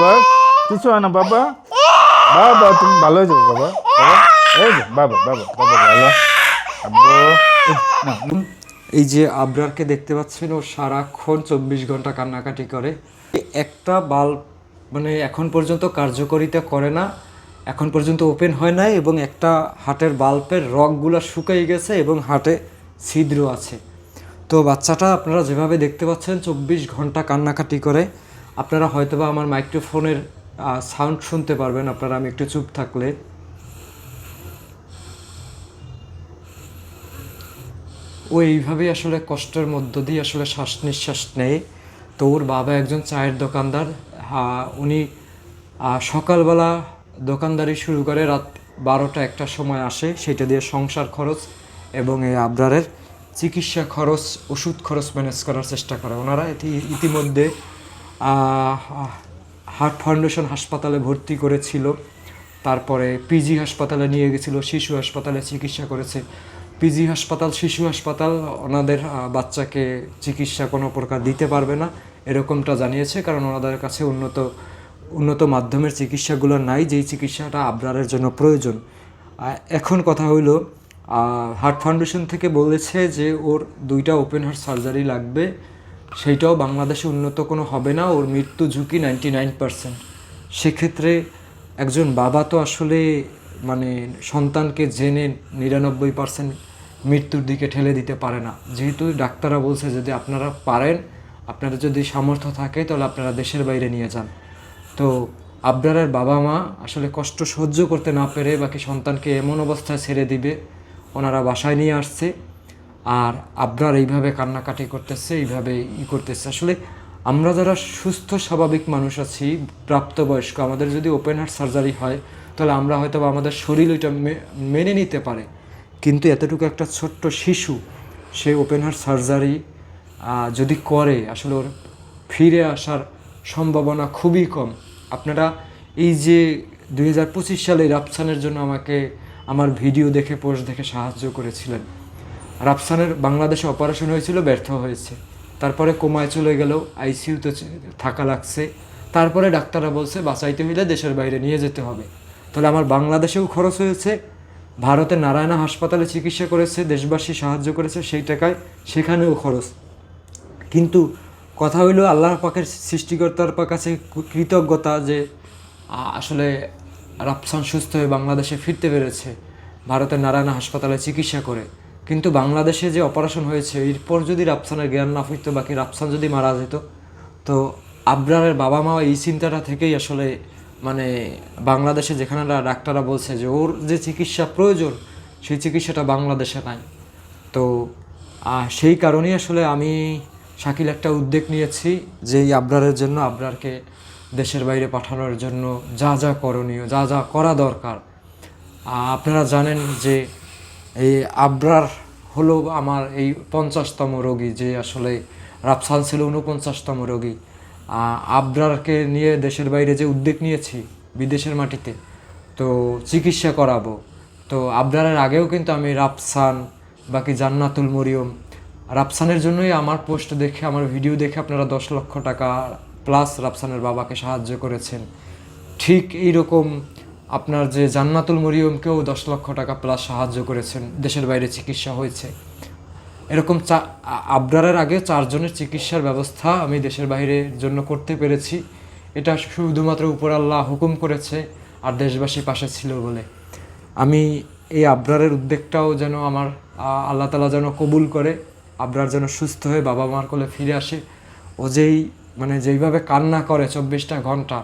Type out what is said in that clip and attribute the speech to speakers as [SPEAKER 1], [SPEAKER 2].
[SPEAKER 1] বাবা কিছু হয় না বাবা। বাবা তুমি ভালো হয়ে যাবে বাবা এই যে বাবা বাবা বাবা ভালো এই,
[SPEAKER 2] যে আবরারকে দেখতে পাচ্ছেন ও সারাক্ষণ চব্বিশ ঘণ্টা কান্নাকাটি করে। একটা বাল্ব মানে এখন পর্যন্ত কার্যকারিতা করে না। এখন পর্যন্ত ওপেন হয় নাই এবং একটা হাটের বাল্বের রগগুলো শুকিয়ে গেছে এবং হাটে ছিদ্র আছে। তো বাচ্চাটা আপনারা যেভাবে দেখতে পাচ্ছেন চব্বিশ ঘণ্টা কান্নাকাটি করে। আপনারা হয়তোবা আমার মাইক্রোফোনের সাউন্ড শুনতে পারবেন, আপনারা আমি একটু চুপ থাকলে। ও এইভাবেই আসলে কষ্টের মধ্য দিয়ে আসলে শ্বাস নিঃশ্বাস নেয়। তো ওর বাবা একজন চায়ের দোকানদার উনি সকালবেলা দোকানদারি শুরু করে রাত বারোটা একটার সময় আসে, সেটা দিয়ে সংসার খরচ এবং এই আবরারের চিকিৎসা খরচ, ওষুধ খরচ ম্যানেজ করার চেষ্টা করে। ওনারা ইতি- ইতিমধ্যে হার্ট ফাউন্ডেশন হাসপাতালে ভর্তি করেছিল। তারপরে পিজি হাসপাতালে নিয়ে গেছিল, শিশু হাসপাতালে চিকিৎসা করেছে। পিজি হাসপাতাল, শিশু হাসপাতাল, ওনাদের বাচ্চাকে চিকিৎসা কোনো প্রকার দিতে পারবে না, এরকমটা জানিয়েছে, কারণ ওনাদের কাছে উন্নত উন্নত মাধ্যমের চিকিৎসাগুলো নাই, যেই চিকিৎসাটা আবরারের জন্য প্রয়োজন। এখন কথা হইল হার্ট ফাউন্ডেশন থেকে বলেছে যে ওর দুইটা ওপেন হার্ট সার্জারি লাগবে। সেইটাও বাংলাদেশে উন্নত কোনো হবে না, ওর মৃত্যু ঝুঁকি নাইনটি নাইন পার্সেন্ট সেক্ষেত্রে একজন বাবা তো আসলে মানে সন্তানকে জেনে নিরানব্বই পার্সেন্ট মৃত্যুর দিকে ঠেলে দিতে পারে না। যেহেতু ডাক্তাররা বলছে যদি আপনারা পারেন আপনারা যদি সামর্থ্য থাকে তাহলে আপনারা দেশের বাইরে নিয়ে যান। তো আবরারের বাবা মা আসলে কষ্ট সহ্য করতে না পেরে বাকি সন্তানকে এমন অবস্থায় ছেড়ে দিবে, ওনারা বাসায় নিয়ে আসছে। আর আবরার এইভাবে কান্নাকাটি করতেছে, এইভাবে ই করতেছে। আসলে আমরা যারা সুস্থ, স্বাভাবিক মানুষ আছি, প্রাপ্তবয়স্ক, আমাদের যদি ওপেন হার্ট সার্জারি হয়, তাহলে আমরা হয়তো বা আমাদের শরীর ওইটা মেনে নিতে পারে। কিন্তু এতটুকু একটা ছোট্ট শিশু, সে ওপেন হার্ট সার্জারি যদি করে, আসলে ওর ফিরে আসার সম্ভাবনা খুবই কম। আপনারা এই যে দুই হাজার পঁচিশ সালে রাফসানের জন্য আমাকে আমার ভিডিও দেখে, পোস্ট দেখে সাহায্য করেছিলেন রাফসানের বাংলাদেশে অপারেশন হয়েছিল, ব্যর্থ হয়েছে। তারপরে কোমায় চলে গেল আইসিইউতে থাকা লাগছে। তারপরে ডাক্তাররা বলছে, বাঁচাইতে হইলে দেশের বাইরে নিয়ে যেতে হবে। তাহলে আমার বাংলাদেশেও খরচ হয়েছে। ভারতে নারায়ণা হাসপাতালে চিকিৎসা করেছে, দেশবাসী সাহায্য করেছে, সেই টাকায় সেখানেও খরচ। কিন্তু কথা হইল, আল্লাহ পাকের সৃষ্টিকর্তার কাছে কৃতজ্ঞতা যে আসলে রাফসান সুস্থ হয়ে বাংলাদেশে ফিরতে পেরেছে। ভারতের নারায়ণা হাসপাতালে চিকিৎসা করে। কিন্তু বাংলাদেশে যে অপারেশন হয়েছে, এরপর যদি রাফসানের জ্ঞান না ফিরতো, বাকি রাফসান যদি মারা যেত, তো আবরারের বাবা মা এই চিন্তাটা থেকেই আসলে মানে বাংলাদেশে যেখানে ডাক্তাররা বলছে যে ওর যে চিকিৎসা প্রয়োজন, সেই চিকিৎসাটা বাংলাদেশে নাই। তো সেই কারণেই আসলে আমি শাকিল একটা উদ্যোগ নিয়েছি যে এই আবরারের জন্য, আবরারকে দেশের বাইরে পাঠানোর জন্য যা যা করণীয়, যা যা করা দরকার। আপনারা জানেন যে এই আবরার হলো আমার এই পঞ্চাশতম রোগী, যে আসলে রাফসান ছিল উনপঞ্চাশতম রোগী। আবরারকে নিয়ে দেশের বাইরে যে উদ্যোগ নিয়েছি বিদেশের মাটিতে, তো চিকিৎসা করাবো। তো আবরারের আগেও কিন্তু আমি রাফসান, বাকি জান্নাতুল মরিয়ম, রাফসানের জন্যই আমার পোস্ট দেখে, আমার ভিডিও দেখে আপনারা দশ লক্ষ টাকা প্লাস রাফসানের বাবাকে সাহায্য করেছেন। ঠিক এইরকম আপনার যে জান্নাতুল মরিয়মকেও দশ লক্ষ টাকা প্লাস সাহায্য করেছেন, দেশের বাইরে চিকিৎসা হয়েছে। এরকম চা, আবরারের আগে চারজনের চিকিৎসার ব্যবস্থা আমি দেশের বাইরের জন্য করতে পেরেছি। এটা শুধুমাত্র উপর আল্লাহ হুকুম করেছে, আর দেশবাসী পাশে ছিল বলে। আমি এই আবরারের উদ্যোগটাও যেন আমার আল্লাহ তালা যেন কবুল করে, আবরার যেন সুস্থ হয়ে বাবা মার কোলে ফিরে আসে। ও যেই মানে যেইভাবে কান্না করে চব্বিশটা ঘণ্টা